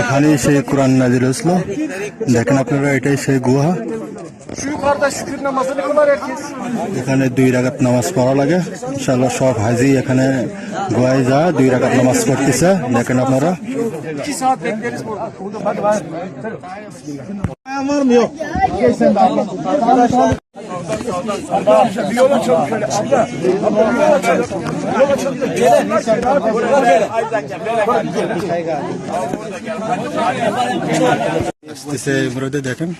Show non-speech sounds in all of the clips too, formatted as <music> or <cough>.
এখানেই সেই কোরআন নাজিল হয়েছিল। দেখেন আপনারা, এটাই সেই গুহা. এখানে দুই রাগাত নামাজ পড়া লাগে। ইনশাল্লাহ সব হাজি এখানে গোয়ায় যা দুই রাগাত নামাজ পড়তেছে। দেখেন আপনারা। দেখেন।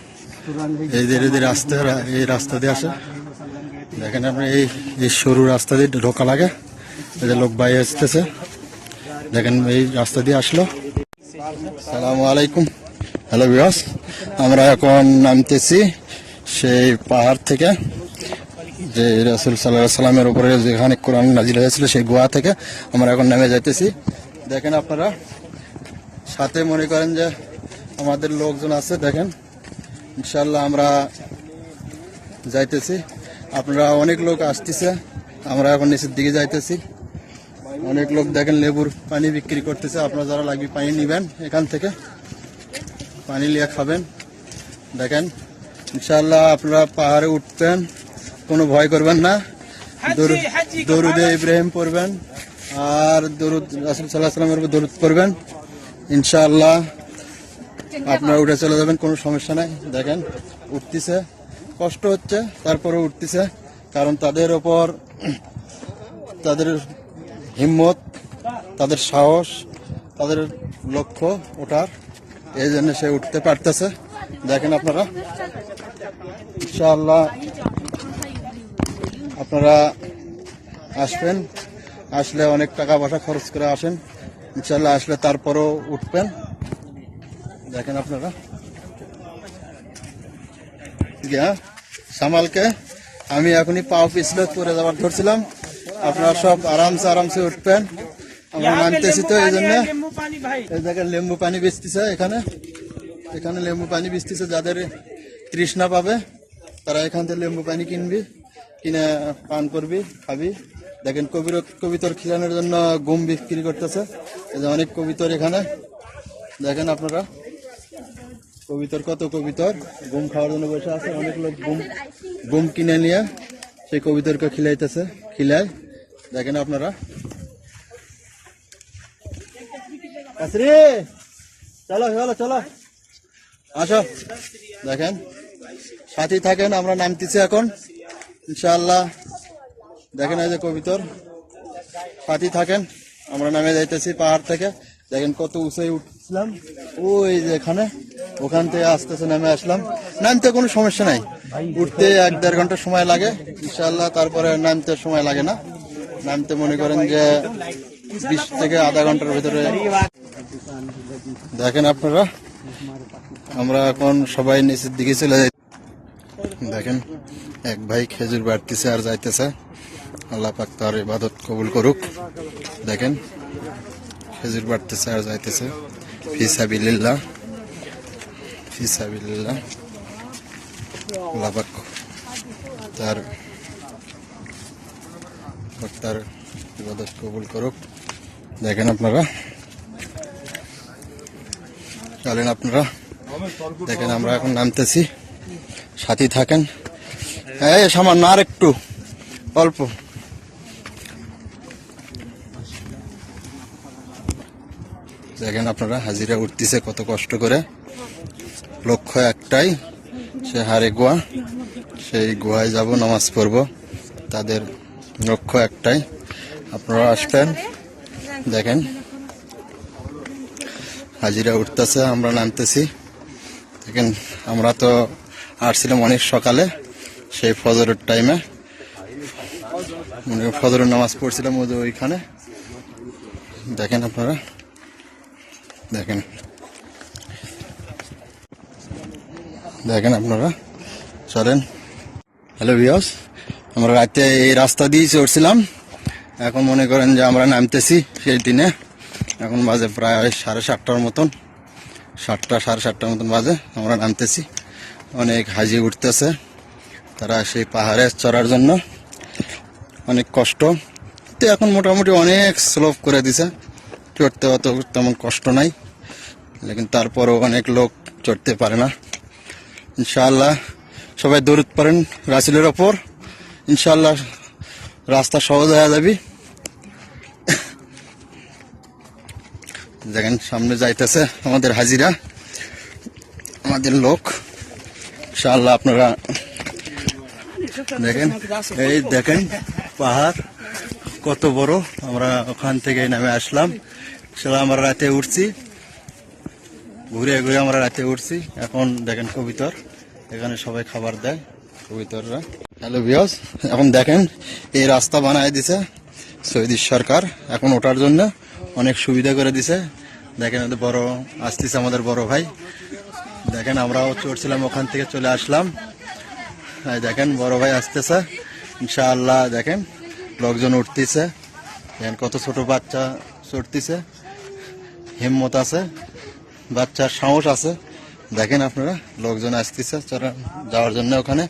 এই এই যে রাস্তা, এই রাস্তা দিয়ে আসে। দেখেন আপনি, এই এই সরু রাস্তা দিয়ে ঢোকা লাগে। যে লোক বাইরে আসতেছে। দেখেন, এই রাস্তা দিয়ে আসলো। সালামু আলাইকুম। হ্যালো বিয়াস আমরা এখন নামতেছি সেই পাহাড় থেকে। যে রাসুল সাল্লাহ সাল্লামের উপরে যেখানে কোরআন নাজিল হয়েছিল, সেই গোয়া থেকে আমরা এখন নেমে যাইতেছি। দেখেন আপনারা, সাথে মনে করেন যে আমাদের লোকজন আছে, দেখেন। ইনশাল্লাহ আমরা যাইতেছি। আপনারা অনেক লোক আসতেছে, আমরা এখন নিচের দিকে যাইতেছি। অনেক লোক দেখেন লেবুর পানি বিক্রি করতেছে। আপনারা যারা লাগবে পানি নিবেন এখান থেকে। পানি নিয়ে খাবেন। দেখেন ইনশাল্লাহ আপনারা পাহাড়ে উঠবেন। কোনো ভয় করবেন না। দরুদ- দরুদে ইব্রাহিম পড়বেন আর দরুদ রাসুল সাল্লাহ সাল্লামের উপর দরুদ পড়বেন। ইনশাআল্লাহ আপনারা উঠে চলে যাবেন কোনো সমস্যা নাই। দেখেন উঠতেছে। কষ্ট হচ্ছে তারপরে উঠতেছে। কারণ তাদের ওপর <clears throat> তাদের হিম্মত তাদের সাহস তাদের লক্ষ্য ওঠার। এই জন্য সে উঠতে পারতেছে। দেখেন আপনারা। ইনশাআল্লাহ আপনারা আসবেন আসলে অনেক টাকা পয়সা খরচ করে আসেন। ইনশাল্লাহ আসলে তারপরও উঠবেন। দেখেন আপনারা। গিয়া সামালকে আমি এখনই পাও পিছলে পরে যাবার ধরছিলাম। আপনারা সব আরামসে আরামসে উঠবেন। আমরা নামতেছি তো এই জন্য এই জায়গায় লেম্বু পানি বেচতেছে এখানে। এখানে লেম্বু পানি বেচতেছে যাদের তৃষ্ণা পাবে তারা এখান থেকে লেম্বু পানি কিনবি। কিনে পান করবি, খাবি। দেখেন কবির কবিতর খিলানোর জন্য গম বিক্রি করতেছে। এই যে অনেক কবিতর এখানে। দেখেন আপনারা। কবিতর, কত কবিতর। গম খাওয়ার জন্য বসে আছে। অনেক লোক গম গম কিনে নিয়ে সেই কবিতরকে খিলাইতেছে, খিলায়। দেখেন আপনারা। আসরে চলো চলো চলো। আসো। দেখেন। সাথী থাকেন, আমরা নামতেছি এখন। ইনশাআল্লাহ। দেখেন এই যে কবিতর। সাথী থাকেন, আমরা নামে যাইতেছি পাহাড় থেকে। দেখেন কত উঁচাই উঠছিলাম ওই যে এখানে, ওখান থেকে আস্তে আস্তে নামে আসলাম। নামতে কোনো সমস্যা নাই। উঠতে এক দেড় ঘণ্টা সময় লাগে, ইনশাআল্লাহ। তারপরে নামতে সময় লাগে না। নামতে মনে করেন যে বিশ থেকে আধা ঘণ্টার ভিতরে। দেখেন আপনারা, আমরা এখন সবাই নিচের দিকে চলে যাই। দেখেন। এক ভাই খেজুর বাড়তেছে আর যাইতেছে। আল্লাহ পাক তার ইবাদত কবুল করুক। দেখেন খেজুর বাড়তেছে আর যাইতেছে। ফিসাবিল্লাহ ফিসাবিল্লাহ আল্লাহ পাক তার তার ইবাদত কবুল করুক। দেখেন আপনারা। চলেন আপনারা। দেখেন আমরা এখন নামতেছি। সাথী থাকেন। এই, সামান্য আর একটু অল্প। দেখেন আপনারা, হাজিরা উঠতেছে কত কষ্ট করে। লক্ষ্য একটাই, সে হারে গোয়া, সেই গুহায় যাব, নামাজ পড়ব। তাদের লক্ষ্য একটাই। আপনারা আসবেন, দেখেন। হাজিরা উঠতেছে, আমরা নামতেছি। দেখেন, আমরা তো আসছিলাম অনেক সকালে। সেই ফজরের টাইমে ফজরের নামাজ পড়ছিলাম ওদের ওইখানে। দেখেন আপনারা। দেখেন। দেখেন আপনারা। চলেন। হ্যালো বিয়স আমরা রাতে এই রাস্তা দিয়েই চড়ছিলাম। এখন মনে করেন যে আমরা নামতেছি সেই দিনে। এখন বাজে প্রায় সাড়ে সাতটার মতন। সাতটা, সাড়ে সাতটার মতন বাজে। আমরা নামতেছি। অনেক হাজি উঠতেছে। তারা সেই পাহাড়ে চড়ার জন্য অনেক কষ্ট। তো এখন মোটামুটি অনেক স্লোপ করে দিছে। চড়তে অত তেমন কষ্ট নাই। লেকিন তারপরও অনেক লোক চড়তে পারে না। ইনশাআল্লাহ সবাই দৌড়তে পারেন রাসেলের ওপর। ইনশাআল্লাহ রাস্তা সহজ হয়ে যাবে। দেখেন সামনে যাইতেছে আমাদের হাজিরা, আমাদের লোক। ইনশাআল্লাহ আপনারা দেখেন, এই দেখেন, পাহাড়, কত বড়। আমরা ওখান থেকে নামে আসলাম। সেটা আমরা রাতে উঠছি। ঘুরে ঘুরে আমরা রাতে উঠছি। এখন দেখেন কবিতর। এখানে সবাই খাবার দেয়, কবিতররা। হ্যালো বিয়স এখন দেখেন, এই রাস্তা বানায় দিছে সৌদি সরকার। এখন ওঠার জন্য অনেক সুবিধা করে দিছে। দেখেন বড়, আসতেছে আমাদের বড় ভাই। দেখেন আমরাও চড়ছিলাম, ওখান থেকে চলে আসলাম। দেখেন, বড় ভাই আসতেছে। ইনশাআল্লাহ দেখেন, লোকজন উঠতেছে। দেখেন কত ছোট বাচ্চা চড়তেছে। হিম্মত আছে, বাচ্চার সাহস আছে। দেখেন আপনারা, লোকজন আসতেছে যাওয়ার জন্য ওখানে।